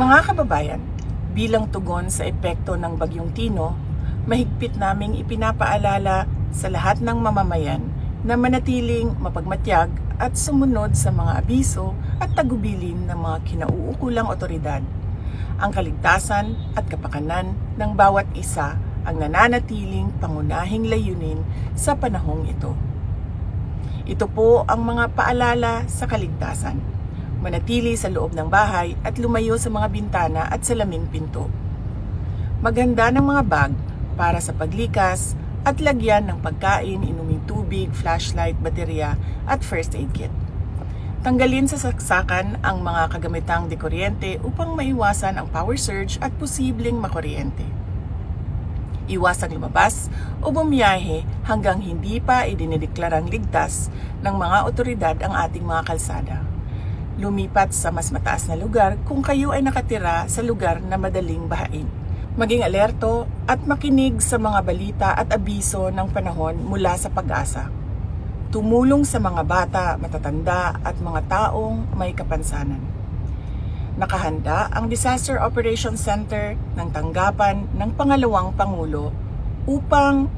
Mga kababayan, bilang tugon sa epekto ng Bagyong Tino, mahigpit naming ipinapaalala sa lahat ng mamamayan na manatiling mapagmatyag at sumunod sa mga abiso at tagubilin ng mga kinauukulang otoridad. Ang kaligtasan at kapakanan ng bawat isa ang nananatiling pangunahing layunin sa panahong ito. Ito po ang mga paalala sa kaligtasan. Manatili sa loob ng bahay at lumayo sa mga bintana at salaming pinto. Maganda ng mga bag para sa paglikas at lagyan ng pagkain, inuming tubig, flashlight, baterya at first aid kit. Tanggalin sa saksakan ang mga kagamitang dekuryente upang maiwasan ang power surge at posibleng makuryente. Iwasang lumabas o bumiyahe hanggang hindi pa idinideklarang ligtas ng mga otoridad ang ating mga kalsada. Lumipat sa mas mataas na lugar kung kayo ay nakatira sa lugar na madaling bahain. Maging alerto at makinig sa mga balita at abiso ng panahon mula sa pag-asa. Tumulong sa mga bata, matatanda at mga taong may kapansanan. Nakahanda ang Disaster Operations Center ng tanggapan ng pangalawang Pangulo upang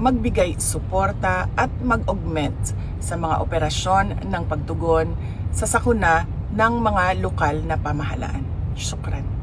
magbigay suporta at mag-augment sa mga operasyon ng pagtugon sa sakuna ng mga lokal na pamahalaan. Shukran.